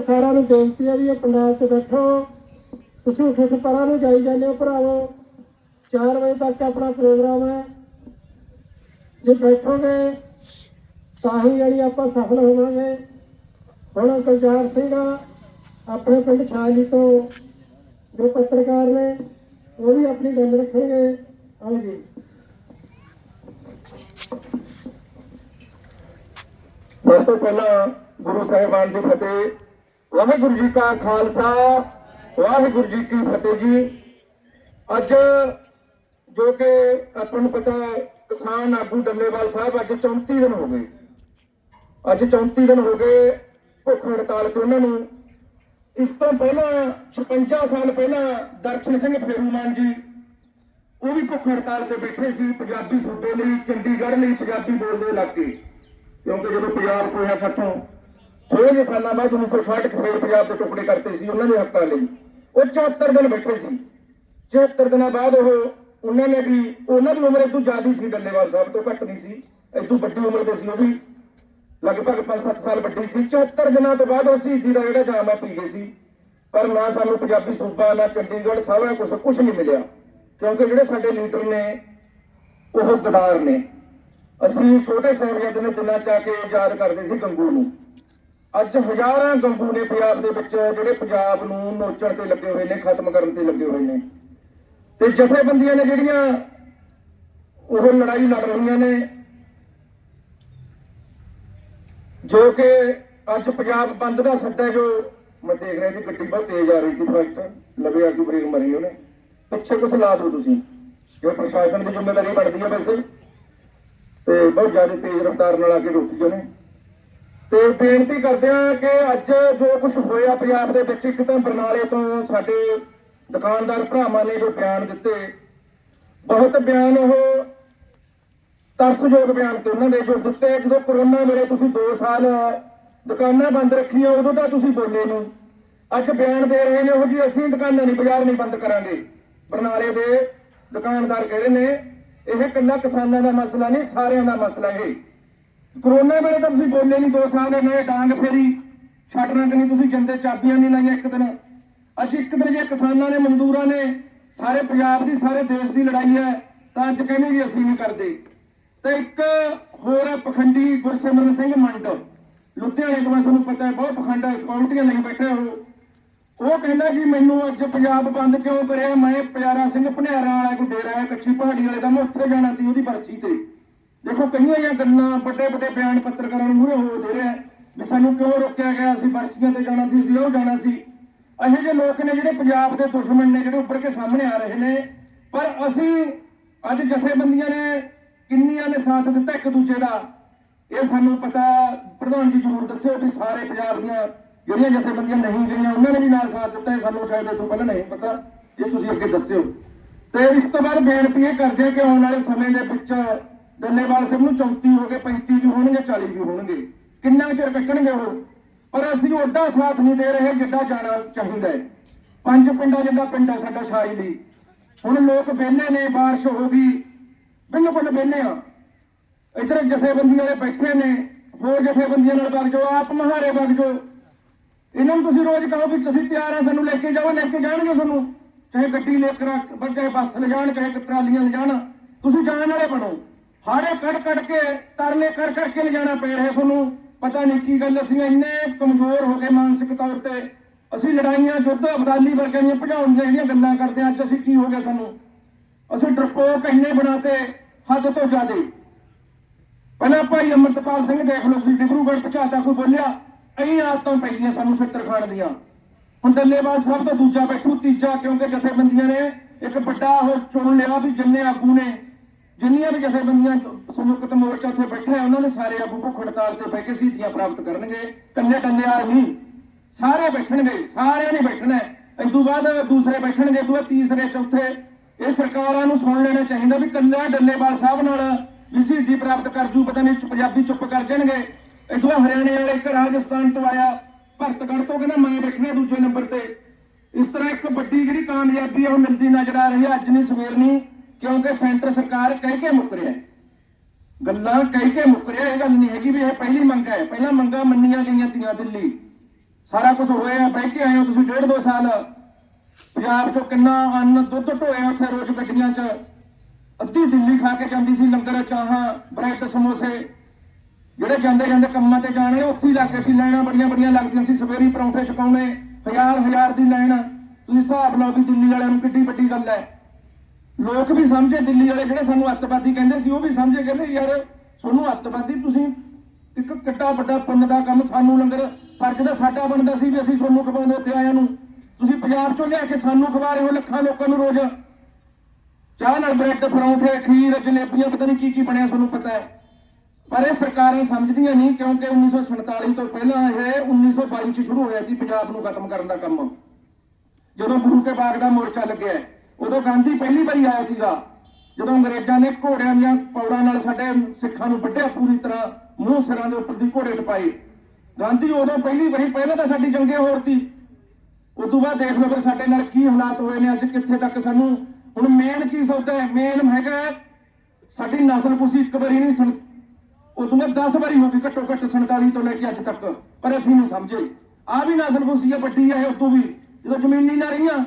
ਸਾਰਿਆਂ ਨੂੰ ਬੇਨਤੀ ਹੈ ਵੀ ਇਹ ਪੰਡਾਲ 'ਚ ਬੈਠੋ। ਤੁਸੀਂ ਉੱਠ ਉੱਠ ਪਰਾਂ ਨੂੰ ਜਾਈ ਜਾਂਦੇ ਹੋ ਭਰਾਵੋ। 4 ਵਜੇ ਤੱਕ ਆਪਣਾ ਪ੍ਰੋਗਰਾਮ ਹੈ। ਜੇ ਬੈਠੋਗੇ, ਤਾਂ ਹੀ ਜਿਹੜੀ ਆਪਾਂ ਸਫਲ ਹੋਵਾਂਗੇ। ਹੁਣ ਗੁਲਜ਼ਾਰ ਸਿੰਘ ਆਪਣੇ ਪਿੰਡ ਛਾਲੀ ਤੋਂ ਜੋ ਪੱਤਰਕਾਰ ਨੇ, ਉਹ ਵੀ ਆਪਣੀ ਗੱਲ ਰੱਖਣਗੇ। ਆਓ ਜੀ। ਸਭ ਤੋਂ ਪਹਿਲਾਂ ਗੁਰੂ ਸਾਹਿਬਾਨ ਦੀ ਫਤਿਹ। ਵਾਹਿਗੁਰੂ ਜੀ ਕਾ ਖਾਲਸਾ, ਵਾਹਿਗੁਰੂ ਜੀ ਕੀ ਫਤਿਹ ਜੀ। ਅੱਜ ਜੋ ਕਿ ਆਪਾਂ ਨੂੰ ਪਤਾ ਹੈ, ਕਿਸਾਨ ਆਗੂ ਡੱਲੇਵਾਲ ਸਾਹਿਬ ਅੱਜ 34 ਦਿਨ ਹੋ ਗਏ। ਅੱਜ 34 ਦਿਨ ਹੋ ਗਏ ਭੁੱਖ ਹੜਤਾਲ ਤੇ ਉਹਨਾਂ ਨੂੰ। ਇਸ ਤੋਂ ਪਹਿਲਾਂ 56 ਸਾਲ ਪਹਿਲਾਂ ਦਰਸ਼ਨ ਸਿੰਘ ਫੇਰੂਮਾਨ ਜੀ, ਉਹ ਵੀ ਭੁੱਖ ਹੜਤਾਲ ਤੇ ਬੈਠੇ ਸੀ, ਪੰਜਾਬੀ ਸੂਬੇ ਲਈ, ਚੰਡੀਗੜ੍ਹ ਲਈ ਪੰਜਾਬੀ ਬੋਲਦੇ ਇਲਾਕੇ ਕਿਉਂਕਿ ਜਦੋਂ ਪੰਜਾਬ ਕੋਇਆ ਸਾਥੋਂ ਥੋੜੇ ਜਿਹੇ ਸਾਲਾਂ ਬਾਅਦ 1960 ਚ ਫੇਰ ਪੰਜਾਬ ਦੇ ਟੁਕੜੇ ਕਰਤੇ ਸੀ, ਉਹਨਾਂ ਦੇ ਹੱਕਾਂ ਲਈ। ਉਹ 74 ਦਿਨ ਬੈਠੇ ਸੀ। 74 ਦਿਨਾਂ ਬਾਅਦ ਉਹ ਉਹਨਾਂ ਨੇ ਵੀ, ਉਹਨਾਂ ਦੀ ਉਮਰ ਇਦੋਂ ਜ਼ਿਆਦਾ ਸੀ, ਡੱਲੇਵਾਲ ਸਾਹਿਬ ਤੋਂ ਘੱਟ ਨਹੀਂ ਸੀ, ਇਦੋਂ ਵੱਡੀ ਉਮਰ ਦੇ ਸੀ ਉਹ ਵੀ। ਲਗਭਗ 5-7 ਸਾਲ ਵੱਡੀ ਸੀ। 74 ਦਿਨਾਂ ਤੋਂ ਬਾਅਦ ਉਹ ਸ਼ਹੀਦੀ ਦਾ ਜਿਹੜਾ ਜਾਮ ਆ, ਪੀ ਗਏ ਸੀ। ਪਰ ਨਾ ਸਾਨੂੰ ਪੰਜਾਬੀ ਸੂਬਾ, ਨਾ ਚੰਡੀਗੜ੍ਹ, ਸਾਰਾ ਕੁਝ ਕੁਝ ਨਹੀਂ ਮਿਲਿਆ। ਕਿਉਂਕਿ ਜਿਹੜੇ ਸਾਡੇ ਲੀਡਰ ਨੇ, ਉਹ ਗਦਾਰ ਨੇ। ਅਸੀਂ ਛੋਟੇ ਸਾਹਿਬਜ਼ਾਦੇ ਨੇ ਦਿਨਾਂ ਚ ਆ ਕੇ ਯਾਦ ਕਰਦੇ ਸੀ ਗੰਗੂ ਨੂੰ। ਅੱਜ ਹਜ਼ਾਰਾਂ ਗੰਗੂ ਨੇ ਪੰਜਾਬ ਦੇ ਵਿੱਚ ਜਿਹੜੇ ਪੰਜਾਬ ਨੂੰ ਨੋਚਣ ਤੇ ਲੱਗੇ ਹੋਏ ਨੇ, ਖਤਮ ਕਰਨ ਤੇ ਲੱਗੇ ਹੋਏ ਨੇ। ਤੇ ਜਥੇਬੰਦੀਆਂ ਨੇ ਜਿਹੜੀਆਂ ਉਹ ਲੜਾਈ ਲੜ ਰਹੀਆਂ ਨੇ, ਜੋ ਕਿ ਅੱਜ ਪੰਜਾਬ ਬੰਦ ਦਾ ਸੱਦਾ ਜੋ ਮੈਂ ਦੇਖ ਰਿਹਾ ਜੀ ਗੱਡੀ ਬਹੁਤ ਤੇਜ਼ ਆ ਰਹੀ ਸੀ ਫਸਟ ਲਵੇ ਆ ਕੇ ਬ੍ਰੇਕ ਮਾਰੀ ਉਹਨੇ। ਪਿੱਛੇ ਕੁਛ ਲਾ ਦਿਓ ਤੁਸੀਂ, ਜੋ ਪ੍ਰਸ਼ਾਸਨ ਦੀ ਜ਼ਿੰਮੇਵਾਰੀ ਬਣਦੀ ਹੈ ਵੈਸੇ। ਤੇ ਬਹੁਤ ਜ਼ਿਆਦਾ ਤੇਜ਼ ਰਫ਼ਤਾਰ ਨਾਲ ਆ ਕੇ ਰੋਕੀ ਉਹਨੇ ਤੇ ਬੇਨਤੀ ਕਰਦੇ ਆ ਕਿ ਅੱਜ ਜੋ ਕੁਝ ਹੋਇਆ ਪੰਜਾਬ ਦੇ ਵਿੱਚ, ਇੱਕ ਤਾਂ ਬਰਨਾਲੇ ਤੋਂ ਸਾਡੇ ਦੁਕਾਨਦਾਰ ਭਰਾਵਾਂ ਨੇ ਜੋ ਬਿਆਨ ਦਿੱਤੇ, ਬਹੁਤ ਬਿਆਨ ਉਹ ਤਰਸਯੋਗ ਬਿਆਨ ਤੇ ਉਹਨਾਂ ਦੇ ਜੋ ਦਿੱਤੇ, ਜਦੋਂ ਕਰੋਨਾ ਵੇਲੇ ਤੁਸੀਂ 2 ਸਾਲ ਦੁਕਾਨਾਂ ਬੰਦ ਰੱਖੀਆਂ, ਉਦੋਂ ਤਾਂ ਤੁਸੀਂ ਬੋਲੇ ਨਹੀਂ ਅੱਜ ਬਿਆਨ ਦੇ ਰਹੇ ਨੇ ਉਹ ਜੀ, ਅਸੀਂ ਦੁਕਾਨਾਂ ਨਹੀਂ, ਬਾਜ਼ਾਰ ਨਹੀਂ ਬੰਦ ਕਰਾਂਗੇ। ਬਰਨਾਲੇ ਦੇ ਦੁਕਾਨਦਾਰ ਕਹਿ ਰਹੇ ਨੇ, ਇਹ ਇਕੱਲਾ ਕਿਸਾਨਾਂ ਦਾ ਮਸਲਾ ਨਹੀਂ, ਸਾਰਿਆਂ ਦਾ ਮਸਲਾ ਇਹ। ਕਰੋਨਾ ਵੇਲੇ ਤਾਂ ਤੁਸੀਂ ਬੋਲੇ ਨਹੀਂ ਦੋ ਸਾਲ ਦੇ ਨੇ ਡਾਂਗ ਫੇਰੀ ਛੱਡਣਾ ਕਿ ਨਹੀਂ ਤੁਸੀਂ ਜੰਦੇ, ਚਾਬੀਆਂ ਨਹੀਂ ਲਾਈਆਂ ਇੱਕ ਦਿਨ। ਅੱਜ ਇੱਕ ਦਿਨ ਜੇ ਕਿਸਾਨਾਂ ਨੇ, ਮਜ਼ਦੂਰਾਂ ਨੇ, ਸਾਰੇ ਪੰਜਾਬ ਦੀ, ਸਾਰੇ ਦੇਸ਼ ਦੀ ਲੜਾਈ ਹੈ, ਤਾਂ ਅੱਜ ਕਹਿੰਦੇ ਵੀ ਅਸੀਂ ਨਹੀਂ ਕਰਦੇ। ਤੇ ਇੱਕ ਹੋਰ ਹੈ ਪਖੰਡੀ ਗੁਰਸਿਮਰਨ ਸਿੰਘ ਮੰਡ। ਲੁਧਿਆਣੇ ਤੋਂ ਮੈਂ ਤੁਹਾਨੂੰ ਪਤਾ ਹੈ, ਬਹੁਤ ਪਖੰਡ ਹੈ, ਸਕਿਉਰਟੀਆਂ ਲਈ ਬੈਠੇ ਉਹ। ਉਹ ਕਹਿੰਦਾ ਕਿ ਮੈਨੂੰ ਅੱਜ ਪੰਜਾਬ ਬੰਦ ਕਿਉਂ ਕਰਿਆ? ਮੈਂ ਪਿਆਰਾ ਸਿੰਘ ਭਨਿਆਰਾਂ ਵਾਲਾ ਕੋਈ ਡੇਰਾ ਹੈ, ਕੱਚੀ ਪਹਾੜੀ ਵਾਲੇ ਦਾ, ਮੈਂ ਉੱਥੇ ਜਾਣਾ ਸੀ ਉਹਦੀ ਬਰਸੀ ਤੇ। ਦੇਖੋ ਕਈਆਂ ਜਿਹੀਆਂ ਗੱਲਾਂ, ਵੱਡੇ ਵੱਡੇ ਬਿਆਨ ਪੱਤਰਕਾਰਾਂ ਨੂੰ ਮੂਹਰੇ ਹੋ ਦੇ ਰਿਹਾ ਵੀ ਸਾਨੂੰ ਕਿਉਂ ਰੋਕਿਆ ਗਿਆ ਅਸੀਂ ਬਰਸੀਆਂ ਤੇ ਜਾਣਾ ਸੀ, ਅਸੀਂ ਉਹ ਜਾਣਾ ਸੀ। ਇਹੋ ਜਿਹੇ ਲੋਕ ਨੇ ਜਿਹੜੇ ਪੰਜਾਬ ਦੇ ਦੁਸ਼ਮਣ ਨੇ, ਜਿਹੜੇ ਉੱਪਰ ਕੇ ਸਾਹਮਣੇ ਆ ਰਹੇ ਨੇ। ਪਰ ਅਸੀਂ ਅੱਜ ਜਥੇਬੰਦੀਆਂ ਨੇ ਕਿੰਨੀਆਂ ਨੇ ਸਾਥ ਦਿੱਤਾ ਇੱਕ ਦੂਜੇ ਦਾ? ਇਹ ਸਾਨੂੰ ਪਤਾ, ਪ੍ਰਧਾਨ ਜੀ ਜ਼ਰੂਰ ਦੱਸਿਓ ਵੀ ਸਾਰੇ ਪੰਜਾਬ ਦੀਆਂ ਜਿਹੜੀਆਂ ਜਥੇਬੰਦੀਆਂ ਨਹੀਂ ਗਈਆਂ, ਉਹਨਾਂ ਨੇ ਵੀ ਨਾਲ ਸਾਥ ਦਿੱਤਾ, ਇਹ ਸਾਨੂੰ ਸ਼ਾਇਦ ਇਹ ਤੋਂ ਪਹਿਲਾਂ ਨਹੀਂ ਪਤਾ, ਇਹ ਤੁਸੀਂ ਅੱਗੇ ਦੱਸਿਓ। ਤੇ ਇਸ ਤੋਂ ਬਾਅਦ ਬੇਨਤੀ ਇਹ ਕਰਦੇ ਹਾਂ ਕਿ ਆਉਣ ਵਾਲੇ ਸਮੇਂ ਦੇ ਵਿੱਚ ਡੱਲੇਵਾਲ ਸਾਹਿਬ ਨੂੰ 34 ਹੋ ਗਏ 35 ਵੀ ਹੋਣਗੇ 40 ਵੀ ਹੋਣਗੇ। ਕਿੰਨਾ ਚਿਰ ਕੱਟਣਗੇ ਉਹ? ਪਰ ਅਸੀਂ ਉਹਦਾ ਸਾਥ ਨਹੀਂ ਦੇ ਰਹੇ ਜਿੱਦਾਂ ਜਾਣਾ ਚਾਹੀਦਾ ਹੈ। ਪੰਜ ਪਿੰਡਾਂ ਜਿੱਦਾਂ ਪਿੰਡ ਹੈ ਸਾਡਾ ਸ਼ਾਹੀ ਲਈ। ਹੁਣ ਲੋਕ ਵਿਹਲੇ ਨੇ, ਬਾਰਿਸ਼ ਹੋ ਗਈ। ਬਿਲਕੁਲ ਵਿਹਲੇ ਆ। ਇਧਰ ਜਥੇਬੰਦੀਆਂ ਵਾਲੇ ਬੈਠੇ ਨੇ, ਹੋਰ ਜਥੇਬੰਦੀਆਂ ਨਾਲ ਵਗ ਜਾਓ, ਆਪ ਮਹਾਰੇ ਵਗ ਜਾਓ। ਇਹਨਾਂ ਨੂੰ ਤੁਸੀਂ ਰੋਜ਼ ਕਹੋ ਵੀ ਤੁਸੀਂ ਤਿਆਰ ਆ, ਸਾਨੂੰ ਲੈ ਕੇ ਜਾਓ, ਲੈ ਕੇ ਜਾਣਗੇ ਤੁਹਾਨੂੰ। ਚਾਹੇ ਗੱਡੀ ਲੈ ਕੇ ਰੱਖ, ਚਾਹੇ ਬੱਸ ਲੈ ਜਾਣ ਚਾਹੇ ਟਰਾਲੀਆਂ ਲੈ ਜਾਣ ਤੁਸੀਂ ਜਾਣ ਵਾਲੇ ਬਣੋ। ਹਾੜੇ ਕੱਢ ਕੱਢ ਕੇ ਤਰਲੇ ਕਰ ਕਰਕੇ ਲਿਜਾਣਾ ਪੈ ਰਿਹਾ ਤੁਹਾਨੂੰ। ਪਤਾ ਨਹੀਂ ਕੀ ਗੱਲ ਅਸੀਂ ਇੰਨੇ ਕਮਜ਼ੋਰ ਹੋ ਗਏ ਮਾਨਸਿਕ ਤੌਰ ਤੇ। ਅਸੀਂ ਲੜਾਈਆਂ ਯੁੱਧ ਅਬਦਾਲੀ ਵਰਗੀਆਂ ਦੀਆਂ ਭਜਾਉਣ ਦੀਆਂ ਜਿਹੜੀਆਂ ਗੱਲਾਂ ਕਰਦੇ ਹਾਂ, ਅੱਜ ਅਸੀਂ ਕੀ ਹੋ ਗਿਆ ਸਾਨੂੰ? ਅਸੀਂ ਡਰਪੋਕ ਇੰਨੇ ਬਣਾਤੇ ਹੱਦ ਤੋਂ ਜ਼ਿਆਦੇ। ਪਹਿਲਾਂ ਭਾਈ ਅਮਰਤਪਾਲ ਸਿੰਘ ਦੇਖ ਲਓ ਤੁਸੀਂ ਡਿਬਰੂਗੜ੍ਹ ਪਹੁੰਚਾਤਾ ਕੋਈ ਬੋਲਿਆ ਅਹੀਂ ਆਦਤਾਂ ਪਈਆਂ ਸਾਨੂੰ ਛਿੱਤਰ ਖਾਣ ਦੀਆਂ। ਹੁਣ ਡੱਲੇਵਾਲ ਸਾਹਿਬ ਤੋਂ ਦੂਜਾ ਬੈਠੂ ਤੀਜਾ ਕਿਉਂਕਿ ਜਥੇਬੰਦੀਆਂ ਨੇ ਇੱਕ ਵੱਡਾ ਉਹ ਚੁਣ ਲਿਆ ਵੀ ਜਿੰਨੇ ਆਗੂ ਨੇ ਜਿੰਨੀਆਂ ਵੀ ਜਥੇਬੰਦੀਆਂ ਸੰਯੁਕਤ ਮੋਰਚਾ ਉੱਥੇ ਬੈਠੇ ਉਹਨਾਂ ਨੇ ਸਾਰੇ ਆਗੂ ਭੁੱਖ ਹੜਤਾਲ ਤੇ ਬਹਿ ਕੇ ਸ਼ਹੀਦੀਆਂ ਪ੍ਰਾਪਤ ਕਰਨਗੇ। ਕੱਲੇ ਕੱਲੇ ਆ ਨਹੀਂ। ਸਾਰੇ ਬੈਠਣਗੇ, ਸਾਰਿਆਂ ਨੇ ਬੈਠਣਾ ਹੈ। ਇਸ ਤੋਂ ਬਾਅਦ ਦੂਸਰੇ ਬੈਠਣਗੇ ਦੂਏ ਤੀਸਰੇ, ਚੌਥੇ। ਇਹ ਸਰਕਾਰਾਂ ਨੂੰ ਸੁਣ ਲੈਣਾ ਚਾਹੀਦਾ ਵੀ ਕੱਲਾ ਡੱਲੇਵਾਲ ਸਾਹਿਬ ਨਾਲ ਵੀ ਸ਼ਹੀਦੀ ਪ੍ਰਾਪਤ ਕਰ ਜੂ, ਪਤਾ ਨਹੀਂ ਪੰਜਾਬੀ ਚੁੱਪ ਕਰ ਜਾਣਗੇ। ਇਹ ਤੋਂ ਹਰਿਆਣੇ ਵਾਲੇ ਇੱਕ ਰਾਜਸਥਾਨ ਤੋਂ ਆਇਆ, ਭਰਤਗੜ੍ਹ ਤੋਂ ਕਹਿੰਦਾ ਮੈਂ ਬੈਠਣਾ ਦੂਜੇ ਨੰਬਰ ਤੇ। ਇਸ ਤਰ੍ਹਾਂ ਇੱਕ ਵੱਡੀ ਜਿਹੜੀ ਕਾਮਯਾਬੀ ਆ, ਉਹ ਮਿਲਦੀ ਨਜ਼ਰ ਆ ਰਹੀ ਹੈ, ਅੱਜ ਨਹੀਂ, ਸਵੇਰ ਨਹੀਂ। ਕਿਉਂਕਿ ਸੈਂਟਰ ਸਰਕਾਰ ਕਹਿ ਕੇ ਮੁੱਕ ਰਿਹਾ ਹੈ? ਗੱਲਾਂ ਕਹਿ ਕੇ ਮੁੱਕ ਰਿਹਾ, ਇਹ ਗੱਲ ਨਹੀਂ ਹੈਗੀ ਵੀ ਇਹ ਪਹਿਲੀ ਮੰਗ ਹੈ। ਪਹਿਲਾਂ ਮੰਗਾਂ ਮੰਨੀਆਂ ਗਈਆਂ ਤੀਆਂ ਦਿੱਲੀ। ਸਾਰਾ ਕੁਝ ਹੋਇਆ, ਬਹਿ ਕੇ ਆਏ ਹੋ ਤੁਸੀਂ ਡੇਢ ਦੋ ਸਾਲ। ਪੰਜਾਬ ਚੋਂ ਕਿੰਨਾ ਅੰਨ, ਦੁੱਧ ਢੋਇਆ ਉੱਥੇ ਰੋਜ਼ ਗੱਡੀਆਂ 'ਚ। ਅੱਧੀ ਦਿੱਲੀ ਖਾ ਕੇ ਜਾਂਦੀ ਸੀ ਲੰਗਰ, ਚਾਹਾਂ, ਬ੍ਰੈਡ, ਸਮੋਸੇ। ਜਿਹੜੇ ਜਾਂਦੇ ਜਾਂਦੇ ਕੰਮਾਂ ਤੇ ਜਾਣੇ, ਉੱਥੇ ਹੀ ਲੱਗੇ ਸੀ। ਲਾਈਨਾਂ ਬੜੀਆਂ ਬੜੀਆਂ ਲੱਗਦੀਆਂ ਸੀ। ਸਵੇਰੀ ਪਰੌਂਠੇ ਛਕਾਉਣੇ, ਹਜ਼ਾਰ ਹਜ਼ਾਰ ਦੀ ਲਾਈਨ। ਤੁਸੀਂ ਹਿਸਾਬ ਲਾਓ ਵੀ ਦਿੱਲੀ ਵਾਲਿਆਂ ਨੂੰ ਕਿੱਡੀ ਵੱਡੀ ਗੱਲ ਹੈ। ਲੋਕ ਵੀ ਸਮਝੇ, ਦਿੱਲੀ ਵਾਲੇ ਜਿਹੜੇ ਸਾਨੂੰ ਅੱਤਵਾਦੀ ਕਹਿੰਦੇ ਸੀ, ਉਹ ਵੀ ਸਮਝੇ, ਕਹਿੰਦੇ ਯਾਰ ਤੁਹਾਨੂੰ ਅੱਤਵਾਦੀ ਤੁਸੀਂ ਇੱਕ ਕਿੱਡਾ ਵੱਡਾ ਪੁੰਨ ਦਾ ਕੰਮ ਸਾਨੂੰ ਲੰਗਰ, ਫਰਜ਼ ਤਾਂ ਸਾਡਾ ਬਣਦਾ ਸੀ ਵੀ ਅਸੀਂ ਤੁਹਾਨੂੰ ਖਵਾਉਂਦੇ ਉੱਥੇ ਆਇਆਂ ਨੂੰ। ਤੁਸੀਂ ਪੰਜਾਬ ਚੋਂ ਲਿਆ ਕੇ ਸਾਨੂੰ ਖਵਾ ਰਹੇ ਹੋ ਲੱਖਾਂ ਲੋਕਾਂ ਨੂੰ ਰੋਜ਼। ਚਾਹ ਨਾਲ ਬ੍ਰੈਡ, ਪਰੌਂਠੇ, ਖੀਰ, ਜਲੇਬੀਆਂ, ਪਤਾ ਨਹੀਂ ਕੀ ਕੀ ਬਣਿਆ ਤੁਹਾਨੂੰ ਪਤਾ ਹੈ। ਪਰ ਇਹ ਸਰਕਾਰਾਂ ਸਮਝਦੀਆਂ ਨਹੀਂ, ਕਿਉਂਕਿ 1947 ਤੋਂ ਪਹਿਲਾਂ ਇਹ 1922 ਚ ਸ਼ੁਰੂ ਹੋਇਆ ਸੀ, ਪੰਜਾਬ ਨੂੰ ਖਤਮ ਕਰਨ ਦਾ ਕੰਮ। ਜਦੋਂ ਗੁਰੂ ਕੇ ਬਾਗ ਦਾ ਮੋਰਚਾ ਲੱਗਿਆ। ਉਦੋਂ ਗਾਂਧੀ ਪਹਿਲੀ ਵਾਰੀ ਆਇਆ ਸੀਗਾ, ਜਦੋਂ ਅੰਗਰੇਜ਼ਾਂ ਨੇ ਘੋੜਿਆਂ ਦੀਆਂ ਪੌੜਾਂ ਨਾਲ ਸਾਡੇ ਸਿੱਖਾਂ ਨੂੰ ਵੱਢਿਆ, ਪੂਰੀ ਤਰ੍ਹਾਂ ਮੂੰਹ ਸਿਰਾਂ ਦੇ ਉੱਪਰ ਦੀ ਘੋੜੇ ਟਪਾਏ ਗਾਂਧੀ ਉਦੋਂ ਪਹਿਲੀ ਵਾਰੀ, ਪਹਿਲਾਂ ਤਾਂ ਸਾਡੀ ਜੰਗੇ ਹੋਰ ਸੀ। ਉਸ ਤੋਂ ਬਾਅਦ ਦੇਖ ਲਓ ਫਿਰ ਸਾਡੇ ਨਾਲ ਕੀ ਹਾਲਾਤ ਹੋਏ ਨੇ, ਅੱਜ ਕਿੱਥੇ ਤੱਕ ਸਾਨੂੰ, ਹੁਣ ਮੇਨ ਕੀ ਸੌਦਾ ਹੈ? ਮੇਨ ਹੈਗਾ ਸਾਡੀ ਨਸਲ ਕੁਸੀ ਇੱਕ ਵਾਰੀ ਨਹੀਂ ਸੁਣ ਉਹ ਤੋਂ ਬਾਅਦ 10 ਵਾਰੀ ਹੋ ਗਈ ਘੱਟੋ ਘੱਟ 47 ਤੋਂ ਲੈ ਕੇ ਅੱਜ ਤੱਕ, ਪਰ ਅਸੀਂ ਨਹੀਂ ਸਮਝੇ। ਆ ਵੀ ਨਸਲ ਕੁਸੀ ਹੈ ਵੱਡੀ ਹੈ ਉਤੋਂ ਵੀ, ਜਦੋਂ ਜ਼ਮੀਨੀ ਨਾ ਰਹੀਆਂ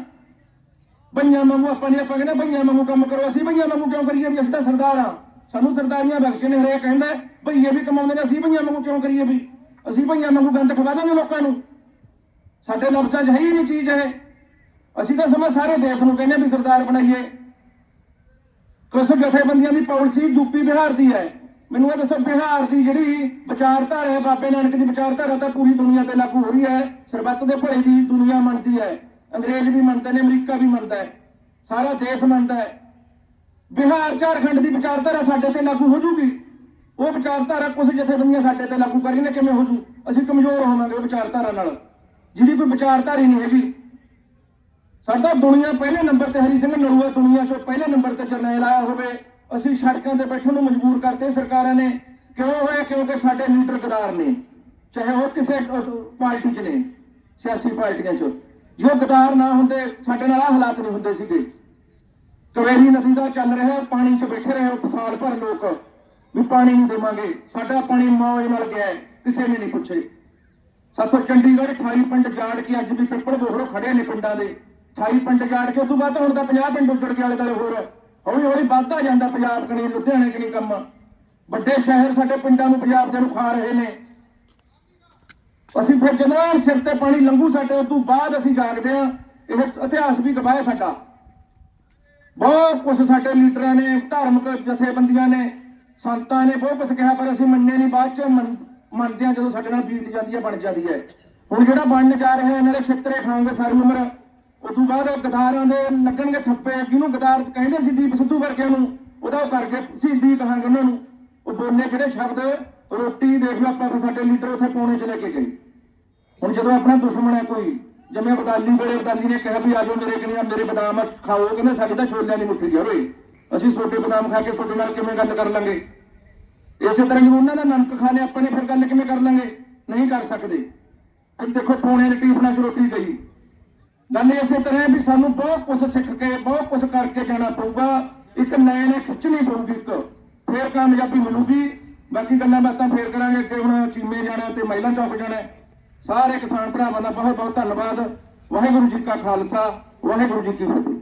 ਬਈਆਂ ਵਾਂਗੂ ਆਪਾਂ ਨੇ, ਆਪਾਂ ਕਹਿੰਦੇ ਬਈਆਂ ਵਾਂਗੂ ਕੰਮ ਕਰੋ, ਅਸੀਂ ਬਈਆਂ ਵਾਂਗੂ ਕਿਉਂ ਕਰੀਏ ਵੀ ਅਸੀਂ ਤਾਂ ਸਰਦਾਰ ਆ ਸਾਨੂੰ ਸਰਦਾਰੀਆਂ ਬਖਸ਼ੇ ਨੇ, ਹਰੇਕ ਕਹਿੰਦਾ ਬਈਏ ਵੀ ਕਮਾਉਂਦੇ ਨੇ, ਅਸੀਂ ਬਈਆਂ ਵਾਂਗੂ ਕਿਉਂ ਕਰੀਏ ਵੀ? ਅਸੀਂ ਬਈਆਂ ਵਾਂਗੂ ਗੰਦ ਖਵਾ ਦਾਂਗੇ ਲੋਕਾਂ ਨੂੰ। ਸਾਡੇ ਲਫ਼ਜ਼ਾਂ 'ਚ ਹੈ ਹੀ ਨਹੀਂ ਚੀਜ਼ ਹੈ ਅਸੀਂ ਤਾਂ ਸਮਾਂ ਸਾਰੇ ਦੇਸ਼ ਨੂੰ ਕਹਿੰਦੇ ਵੀ ਸਰਦਾਰ ਬਣਾਈਏ। ਕੁਝ ਜਥੇਬੰਦੀਆਂ ਦੀ ਪਾਲਿਸੀ ਯੂਪੀ ਬਿਹਾਰ ਦੀ ਹੈ। ਮੈਨੂੰ ਇਹ ਦੱਸੋ, ਬਿਹਾਰ ਦੀ ਜਿਹੜੀ ਵਿਚਾਰਧਾਰਾ ਹੈ, ਬਾਬੇ ਨਾਨਕ ਦੀ ਵਿਚਾਰਧਾਰਾ ਤਾਂ ਪੂਰੀ ਦੁਨੀਆ ਤੇ ਲਾਗੂ ਹੋ ਰਹੀ ਹੈ। ਸਰਬੱਤ ਦੇ ਭਲੇ ਦੀ ਦੁਨੀਆ ਮੰਨਦੀ ਹੈ। ਅੰਗਰੇਜ਼ ਵੀ ਮੰਨਦੇ ਨੇ, ਅਮਰੀਕਾ ਵੀ ਮੰਨਦਾ ਹੈ। ਸਾਰਾ ਦੇਸ਼ ਮੰਨਦਾ ਹੈ। ਬਿਹਾਰ, ਝਾਰਖੰਡ ਦੀ ਵਿਚਾਰਧਾਰਾ ਸਾਡੇ ਤੇ ਲਾਗੂ ਹੋ ਜੂਗੀ। ਉਹ ਵਿਚਾਰਧਾਰਾ ਕੁਝ ਜਥੇਬੰਦੀਆਂ ਸਾਡੇ ਤੇ ਲਾਗੂ ਕਰਨਗੇ ਕਿਵੇਂ ਹੋ ਜੂ? ਅਸੀਂ ਕਮਜ਼ੋਰ ਹੋਵਾਂਗੇ ਵਿਚਾਰਧਾਰਾ ਨਾਲ। ਜਿਹਦੀ ਕੋਈ ਵਿਚਾਰਧਾਰਾ ਨਹੀਂ ਹੈਗੀ। ਸਾਡਾ ਦੁਨੀਆ ਪਹਿਲੇ ਨੰਬਰ ਤੇ ਹਰੀ ਸਿੰਘ ਨਰੂਆ ਦੁਨੀਆ ਚੋਂ ਪਹਿਲੇ ਨੰਬਰ ਤੇ ਜਰਨੈਲ ਆਇਆ ਹੋਵੇ, ਅਸੀਂ ਸੜਕਾਂ ਤੇ ਬੈਠਣ ਨੂੰ ਮਜਬੂਰ ਕਰਤੇ ਸਰਕਾਰਾਂ ਨੇ। ਕਿਉਂ ਹੋਇਆ? ਕਿਉਂਕਿ ਸਾਡੇ ਲੀਡਰ ਗਦਾਰ ਨੇ। ਚਾਹੇ ਉਹ ਕਿਸੇ ਪਾਰਟੀ 'ਚ ਨੇ, ਸਿਆਸੀ ਪਾਰਟੀਆਂ 'ਚ। ਜੋ ਗਦਾਰ ਨਾ ਹੁੰਦੇ, ਸਾਡੇ ਨਾਲ ਆਹ ਹਾਲਾਤ ਨਹੀਂ ਹੁੰਦੇ ਸੀਗੇ। ਕਵੇਰੀ ਨਦੀ ਦਾ ਚੱਲ ਰਿਹਾ, ਪਾਣੀ 'ਚ ਬੈਠੇ ਰਹੇ ਉਹ ਸਾਲ ਭਰ ਲੋਕ, ਵੀ ਪਾਣੀ ਨਹੀਂ ਦੇਵਾਂਗੇ। ਸਾਡਾ ਪਾਣੀ ਮੌਜ ਨਾਲ ਗਿਆ ਕਿਸੇ ਨੇ ਨਹੀਂ ਪੁੱਛੇ। ਸਾਥੋਂ ਚੰਡੀਗੜ੍ਹ 28 ਪਿੰਡ ਜਾੜ ਕੇ ਅੱਜ ਵੀ ਪਿੱਪਲ ਬੋਹਰੋਂ ਖੜੇ ਨੇ ਪਿੰਡਾਂ ਦੇ। 28 ਪਿੰਡ ਜਾੜ ਕੇ, ਉਸ ਤੋਂ ਬਾਅਦ ਹੁਣ ਤਾਂ 50 ਪਿੰਡ ਉੱਜੜ ਕੇ ਆਲੇ ਦੁਆਲੇ ਹੋਰ। ਹੌਲੀ ਹੌਲੀ ਵੱਧਦਾ ਜਾਂਦਾ ਪੰਜਾਬ ਕਨੀ ਲੁਧਿਆਣੇ ਕਨੀ ਕੰਮ। ਵੱਡੇ ਸ਼ਹਿਰ ਸਾਡੇ ਪਿੰਡਾਂ ਨੂੰ ਪੰਜਾਬ ਦੇ ਨੂੰ ਖਾ ਰਹੇ ਨੇ। ਅਸੀਂ ਫਿਰ ਜਦੋਂ ਸਿਰ ਤੇ ਪਾਣੀ, ਲੰਘੂ ਸਾਡੇ, ਉਸ ਤੋਂ ਬਾਅਦ ਅਸੀਂ ਜਾਗਦੇ ਆ ਇਹ ਇਤਿਹਾਸ ਵੀ ਗਵਾਹ ਸਾਡਾ। ਬਹੁਤ ਕੁਝ ਸਾਡੇ ਲੀਡਰਾਂ ਨੇ, ਧਾਰਮਿਕ ਜਥੇਬੰਦੀਆਂ ਨੇ, ਸੰਤਾਂ ਨੇ ਬਹੁਤ ਕੁਝ ਕਿਹਾ, ਪਰ ਅਸੀਂ ਮੰਨੇ ਨਹੀਂ, ਬਾਅਦ ਚ ਮੰਨ- ਮੰਨਦੇ ਆ ਜਦੋਂ ਸਾਡੇ ਨਾਲ ਬੀਤ ਜਾਂਦੀ ਹੈ, ਬਣ ਜਾਂਦੀ ਹੈ। ਹੁਣ ਜਿਹੜਾ ਬਣਨ ਜਾ ਰਿਹਾ ਇਹਨਾਂ ਦੇ ਛਿੱਤਰੇ ਖਾਓਗੇ ਸਾਰੀ ਉਮਰ। ਉਸ ਤੋਂ ਬਾਅਦ ਗਦਾਰਾਂ ਦੇ ਲੱਗਣਗੇ ਥੱਪੇ, ਜਿਹਨੂੰ ਗਦਾਰ ਕਹਿੰਦੇ ਸੀ ਦੀਪ ਸਿੱਧੂ ਵਰਗਿਆਂ ਨੂੰ, ਉਹਦਾ ਉਹ ਕਰਕੇ ਸ਼ਹੀਦੀ ਕਹਾਂਗੇ ਉਹਨਾਂ ਨੂੰ। ਉਹ ਬੋਲੇ ਕਿਹੜੇ ਸ਼ਬਦ? ਰੋਟੀ ਦੇਖ ਲਓ ਆਪਾਂ ਫਿਰ ਸਾਡੇ ਲੀਡਰ ਉੱਥੇ ਪੌਣੇ ਚ ਲੈ ਕੇ ਗਏ। ਹੁਣ ਜਦੋਂ ਆਪਣਾ ਦੁਸ਼ਮਣ ਹੈ ਕੋਈ, ਜਿਵੇਂ ਬਦਾਲੀ ਵੇਲੇ ਬਦਾਲੀ ਨੇ ਕਿਹਾ ਵੀ ਆਜੋ ਮੇਰੇ ਕਿਨੇ ਮੇਰੇ ਬਦਾਮ ਖਾਓ, ਕਹਿੰਦੇ ਸਾਡੇ ਤਾਂ ਛੋਲਿਆਂ ਦੀ ਮੁੱਠੀ ਆ ਓਏ। ਅਸੀਂ ਛੋਟੇ ਬਦਾਮ ਖਾ ਕੇ ਤੁਹਾਡੇ ਨਾਲ ਕਿਵੇਂ ਗੱਲ ਕਰ ਲਾਂਗੇ? ਇਸੇ ਤਰ੍ਹਾਂ ਜਦੋਂ ਉਹਨਾਂ ਦਾ ਨਮਕ ਖਾ ਲਿਆ, ਆਪਾਂ ਨੇ ਫਿਰ ਗੱਲ ਕਿਵੇਂ ਕਰ ਲਾਂਗੇ? ਨਹੀਂ ਕਰ ਸਕਦੇ। ਅੱਜ ਦੇਖੋ ਪੌਣੇ ਦੇ ਟੀਫਨਾਂ ਚ ਰੋਟੀ ਗਈ। ਗੱਲ ਇਸੇ ਤਰ੍ਹਾਂ ਵੀ ਸਾਨੂੰ ਬਹੁਤ ਕੁਝ ਸਿੱਖ ਕੇ, ਬਹੁਤ ਕੁਝ ਕਰਕੇ ਜਾਣਾ ਪਊਗਾ। ਇੱਕ ਲਾਈਨ ਖਿੱਚਣੀ ਪਊਗੀ ਇੱਕ, ਫੇਰ ਕਾਮਯਾਬੀ ਮਿਲੂਗੀ। ਬਾਕੀ ਗੱਲਾਂ ਬਾਤਾਂ ਫੇਰ ਕਰਾਂਗੇ, ਅੱਗੇ ਹੁਣ ਚੀਮੇ ਜਾਣਾ ਤੇ ਮਹਿਲਾ ਚੌਕ ਜਾਣਾ ਸਾਰੇ ਕਿਸਾਨ ਭਰਾਵਾਂ ਦਾ ਬਹੁਤ ਬਹੁਤ ਧੰਨਵਾਦ। ਵਾਹਿਗੁਰੂ ਜੀ ਕਾ ਖਾਲਸਾ, ਵਾਹਿਗੁਰੂ ਜੀ ਕੀ ਫਤਿਹ।